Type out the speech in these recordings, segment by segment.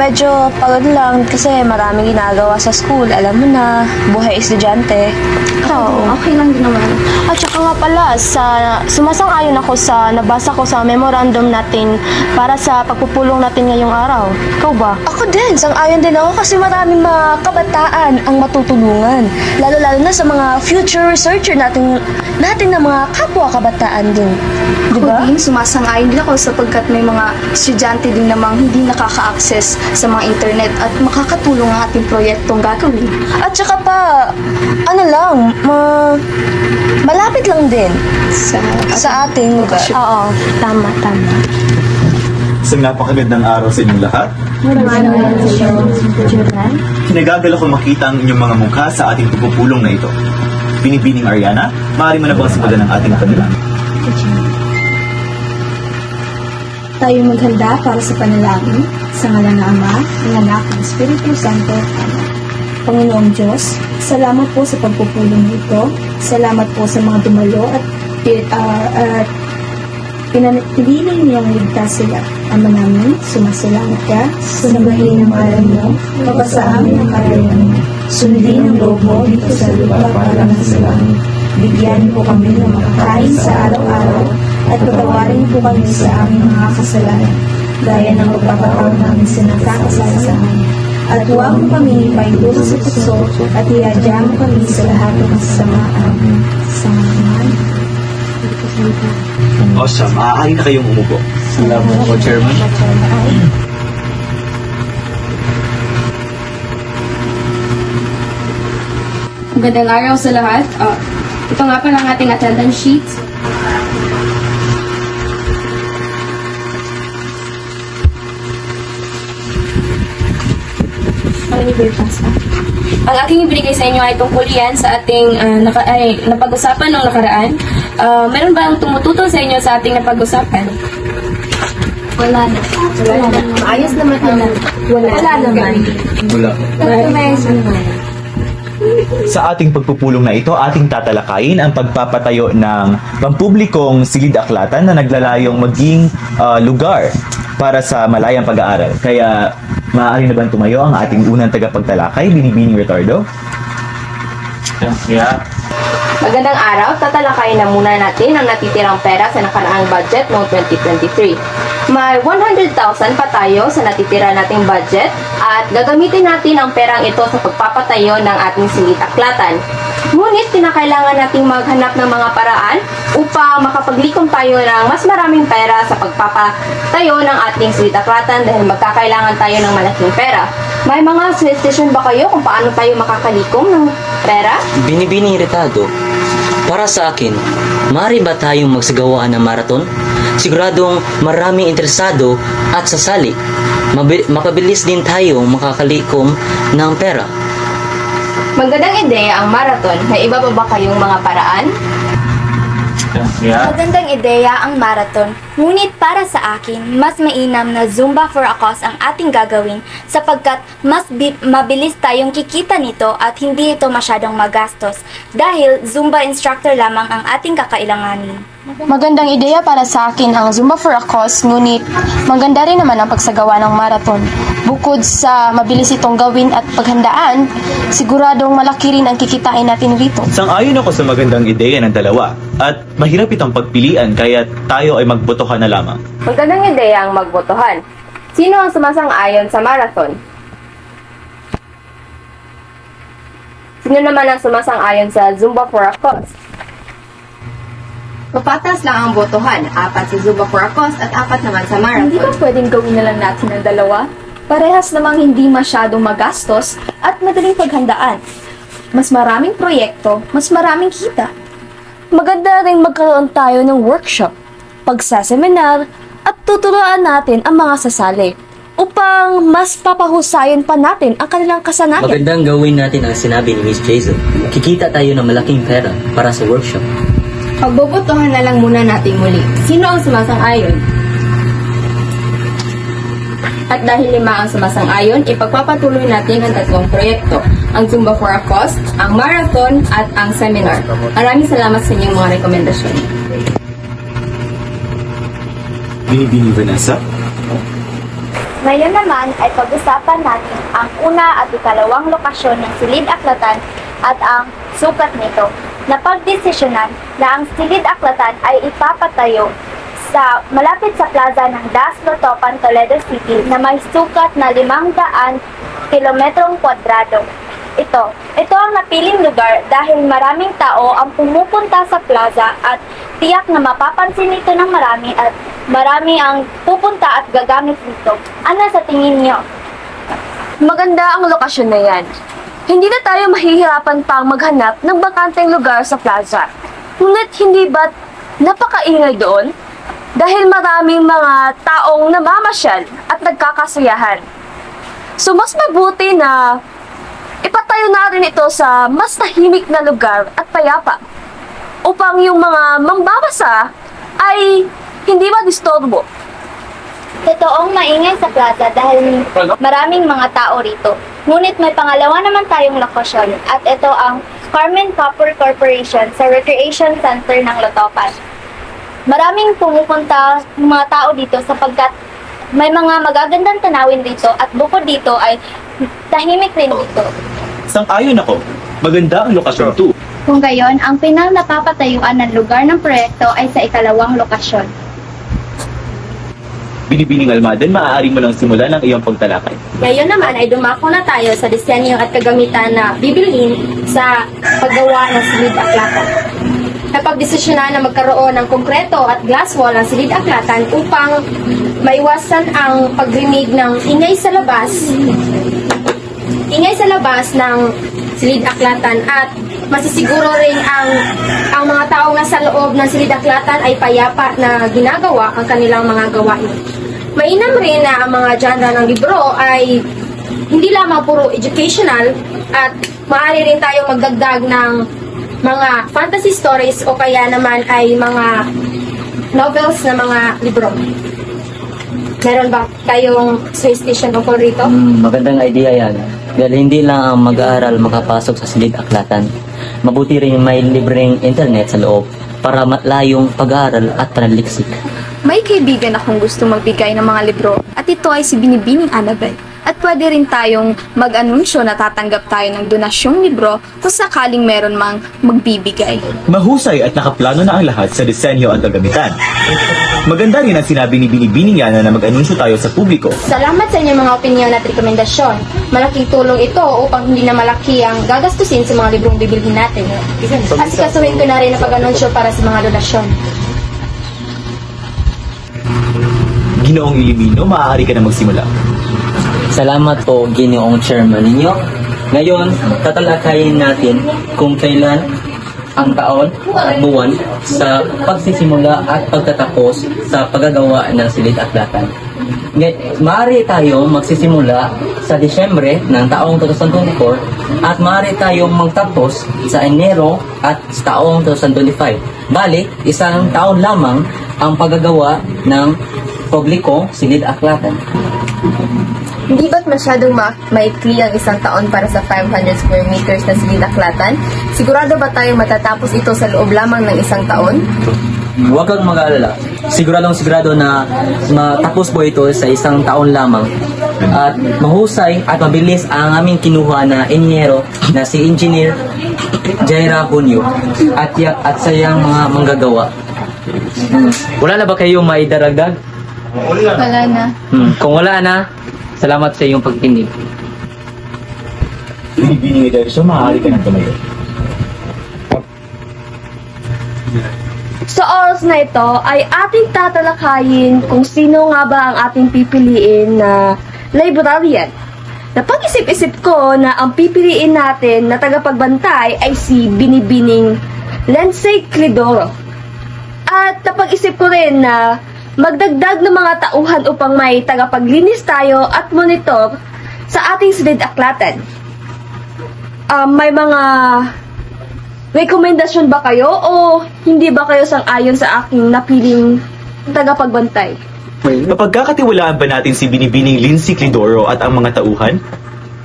medyo pagod lang kasi maraming ginagawa sa school. Alam mo na, buhay estudyante. Oo, okay lang din naman. At saka nga pala, sa, sumasang-ayon ako sa nabasa ko sa memorandum natin para sa pagpupulong natin ngayong araw. Ikaw ba? Ako din, sang-ayon din ako kasi maraming mga kabataan ang matutulungan. Lalo-lalo na sa mga future researcher natin, natin na mga kapwa kabataan din. Di Ako ba? din, sumasang-ayon din ako sapagkat may mga estudyante din namang hindi nakaka-access sa mga internet at makakatulong ang ating proyektong gagawin. At saka pa, ano lang, ma malapit lang din Sa, sa ating lugar. Oo, tama, tama. Isang napakagandang araw sa inyong lahat. Kinagagal ako makita ang inyong mga mukha sa ating pagpupulong na ito. Binibining Ariana, maaari mo na bang simulan ang ating panalangin? Tayo maghanda para sa panalangin sa ngalan ng Ama, ng Anak, ng Espiritu Santo. Panginoong Diyos, salamat po sa pagpupulong nito. Salamat po sa mga dumalo at uh, at pinanatili niyong ligtas sila. Ama namin, sumasalamat ka, sunabahin ang alam mo, papasa amin ang karayan mo. Sundin ang loob dito sa lupa para sa langit. Bigyan po kami ng makakain sa araw-araw at patawarin po kami sa aming mga kasalanan gaya ng pagpapatawad namin sa nakakasala sa amin. At huwag mo kami paituso sa puso at iadya mo kami sa lahat ng kasamaan. Sa mga O siya, maaari na kayong umupo. Salamat po, Chairman. Magandang araw sa lahat. Ah, ito nga pala ang ating attendance sheet. Ang aking ibigay sa inyo ay tungkol yan sa ating ah, naka, ay, napag-usapan ng nakaraan. Ah, meron ba ang tumututol sa inyo sa ating napag-usapan? Wala na. Wala na. Ayos naman ang wala, wala naman. Wala. Sa ating pagpupulong na ito, ating tatalakayin ang pagpapatayo ng pampublikong silid-aklatan na naglalayong maging ah, lugar para sa malayang pag-aaral. Kaya, maaari na bang tumayo ang ating unang tagapagtalakay, Binibining Retardo? Yeah. Magandang araw, tatalakayin na muna natin ang natitirang pera sa nakaraang budget noong 2023. May 100,000 pa tayo sa natitira nating budget at gagamitin natin ang perang ito sa pagpapatayo ng ating silid-aklatan. Ngunit pinakailangan nating maghanap ng mga paraan upang makapaglikom tayo ng mas maraming pera sa pagpapatayo ng ating silid-aklatan dahil magkakailangan tayo ng malaking pera. May mga suggestion ba kayo kung paano tayo makakalikom ng pera? Binibining retado. Para sa akin, maaari ba tayong magsagawaan ng marathon? Siguradong maraming interesado at sasali. Makabilis din tayong makakalikom ng pera. Magandang ideya ang marathon. May iba pa ba kayong mga paraan? Yeah. Magandang ideya ang marathon, ngunit para sa akin, mas mainam na Zumba for a Cause ang ating gagawin sapagkat mas bi- mabilis tayong kikita nito at hindi ito masyadong magastos dahil Zumba instructor lamang ang ating kakailanganin. Magandang ideya para sa akin ang Zumba for a Cause, ngunit maganda rin naman ang pagsagawa ng marathon. Bukod sa mabilis itong gawin at paghandaan, siguradong malaki rin ang kikitain natin rito. Sang-ayon ako sa magandang ideya ng dalawa at mahirap itong pagpilian kaya tayo ay magbotohan na lamang. Magandang ideya ang magbotohan. Sino ang sumasang-ayon sa marathon? Sino naman ang sumasang-ayon sa Zumba for a Cause? Papatas lang ang botohan. Apat sa Zumba for a Cause at apat naman sa Hindi ba Marathon. pwedeng gawin na lang natin ang dalawa? Parehas namang hindi masyadong magastos at madaling paghandaan. Mas maraming proyekto, mas maraming kita. Maganda rin magkaroon tayo ng workshop, pagsaseminar, at tuturuan natin ang mga sasali upang mas papahusayan pa natin ang kanilang kasanayan. Magandang gawin natin ang sinabi ni Miss Jason. Kikita tayo ng malaking pera para sa workshop. Pagbobotohan na lang muna natin muli. Sino ang sumasang-ayon? At dahil lima ang sumasang-ayon, ipagpapatuloy natin ang tatlong proyekto. Ang Zumba for a Cause, ang Marathon, at ang Seminar. Maraming salamat sa inyong mga rekomendasyon. Binibining Vanessa? Ngayon naman ay pag-usapan natin ang una at ikalawang lokasyon ng Silid Aklatan at ang sukat nito. Napagdesisyonan na ang Silid Aklatan ay ipapatayo sa malapit sa plaza ng Das Lotopan, Toledo City na may sukat na 500 kilometrong kwadrado. Ito, ito ang napiling lugar dahil maraming tao ang pumupunta sa plaza at tiyak na mapapansin ito ng marami at marami ang pupunta at gagamit dito. Ano sa tingin niyo? Maganda ang lokasyon na yan. Hindi na tayo mahihirapan pang maghanap ng bakanteng lugar sa plaza. Ngunit hindi ba't napakaingay doon? Dahil maraming mga taong namamasyal at nagkakasayahan. So mas mabuti na ipatayo natin ito sa mas tahimik na lugar at payapa upang yung mga mambabasa ay hindi madisturbo. Totoong maingay sa plaza dahil maraming mga tao rito. Ngunit may pangalawa naman tayong lokasyon at ito ang Carmen Copper Corporation sa Recreation Center ng Lotopan. Maraming pumupunta ng mga tao dito sapagkat may mga magagandang tanawin dito at bukod dito ay tahimik rin dito. Sang-ayon ako. Maganda ang lokasyon 2. Kung gayon, ang pinal na papatayuan ng lugar ng proyekto ay sa ikalawang lokasyon. Binibining Almaden, maaari mo lang simulan ang iyong pagtalakay. Ngayon naman ay dumako na tayo sa disenyo at kagamitan na bibilhin sa paggawa ng silid aklatan. Napagdesisyonan na magkaroon ng konkreto at glass wall ang silid aklatan upang maiwasan ang pagrinig ng ingay sa labas ingay sa labas ng silid aklatan at masisiguro rin ang ang mga taong nasa loob ng silid aklatan ay payapa na ginagawa ang kanilang mga gawain. Mainam rin na ang mga genre ng libro ay hindi lamang puro educational at maaari rin tayong magdagdag ng mga fantasy stories o kaya naman ay mga novels na mga libro. Meron ba kayong suggestion tungkol rito? Hmm, magandang idea yan. Dahil hindi lang ang mag-aaral makapasok sa silid aklatan. Mabuti rin may libreng internet sa loob para malayong pag-aaral at panaliksik. May kaibigan akong gusto magbigay ng mga libro at ito ay si Binibining Annabel. At pwede rin tayong mag-anunsyo na tatanggap tayo ng donasyong libro kung sakaling meron mang magbibigay. Mahusay at nakaplano na ang lahat sa disenyo at kagamitan. Maganda rin ang sinabi ni Binibining Yana na mag-anunsyo tayo sa publiko. Salamat sa inyong mga opinion at rekomendasyon. Malaking tulong ito upang hindi na malaki ang gagastusin sa mga librong bibilhin natin. At sikasuhin ko na rin ang pag-anunsyo para sa mga donasyon. Ginoong Ilimino, maaari ka na magsimula. Salamat po, Ginoong Chairman ninyo. Ngayon, tatalakayin natin kung kailan ang taon at buwan sa pagsisimula at pagtatapos sa paggagawa ng silid aklatan. Ngay- Maaari tayo magsisimula sa Disyembre ng taong 2024 at maaari tayong magtapos sa Enero at sa taong 2025. Bali, isang taon lamang ang paggagawa ng publiko silid aklatan. Hindi ba't masyadong ma- maikli ang isang taon para sa 500 square meters na silid aklatan? Sigurado ba tayong matatapos ito sa loob lamang ng isang taon? Huwag kang mag-aalala. Siguradong sigurado na matapos po ito sa isang taon lamang. At mahusay at mabilis ang aming kinuha na inyero na si Engineer Jaira Hunyo at, at sayang mga manggagawa. Wala na ba kayong maidaragdag? Wala na. Hmm. Kung wala na, salamat sa iyong pagkinig. Binibining Ederso, maaari ka na tumayo. Sa oras na ito ay ating tatalakayin kung sino nga ba ang ating pipiliin na librarian. Napag-isip-isip ko na ang pipiliin natin na tagapagbantay ay si Binibining Lensay Clidoro. At napag-isip ko rin na magdagdag ng mga tauhan upang may tagapaglinis tayo at monitor sa ating silid aklatan. Um, may mga rekomendasyon ba kayo o hindi ba kayo sang-ayon sa aking napiling tagapagbantay? Mapagkakatiwalaan ba natin si Binibining Lindsay Clidoro at ang mga tauhan?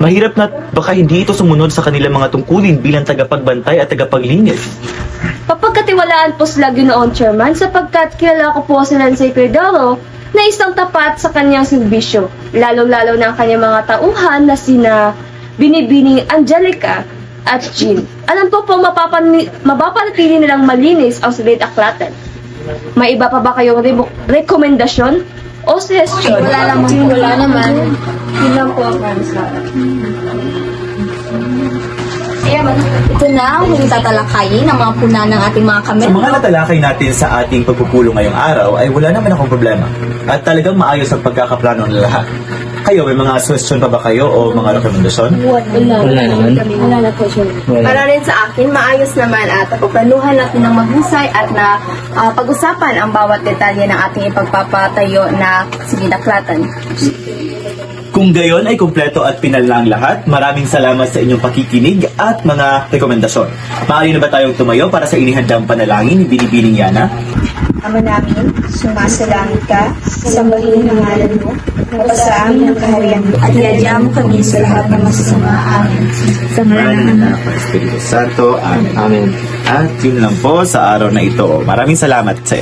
Mahirap na baka hindi ito sumunod sa kanilang mga tungkulin bilang tagapagbantay at tagapaglinis. Papagkatiwalaan po sila ginoon chairman sapagkat kilala ko po si Nancy Credoro na isang tapat sa kanyang serbisyo, lalo-lalo na ang kanyang mga tauhan na sina Binibining Angelica at Jean. Alam ko po mapapani- mapapanatili nilang malinis ang silid aklatan. May iba pa ba kayong rebo- rekomendasyon o suggestion? Wala naman. Wala naman. Yun lang po ang natin. Ito na ang huling tatalakayin ng mga puna ng ating mga Sa kamera. mga natalakay natin sa ating pagpupulong ngayong araw ay wala naman akong problema. At talagang maayos ang pagkakaplano ng lahat. Kayo, may mga suggestion pa ba kayo o mga rekomendasyon? Wala naman. Wala na po siya. Wala. Para rin sa akin, maayos naman at pagplanuhan natin ng mahusay at na ah, pag-usapan ang bawat detalye ng ating ipagpapatayo na sinidaklatan. Kung gayon ay kumpleto at pinal na ang lahat, maraming salamat sa inyong pakikinig at mga rekomendasyon. Maaari na ba tayong tumayo para sa inihandang panalangin ni Binibining Yana? Ama namin, sumasalangit ka, sambahin ang ngalan mo, mapasa amin ang kaharian mo, at iadya mo kami sa lahat ng masasama amin. Sa ngalan ng Anak Espiritu Santo. Amen. Amen. At yun lang po sa araw na ito. Maraming salamat sa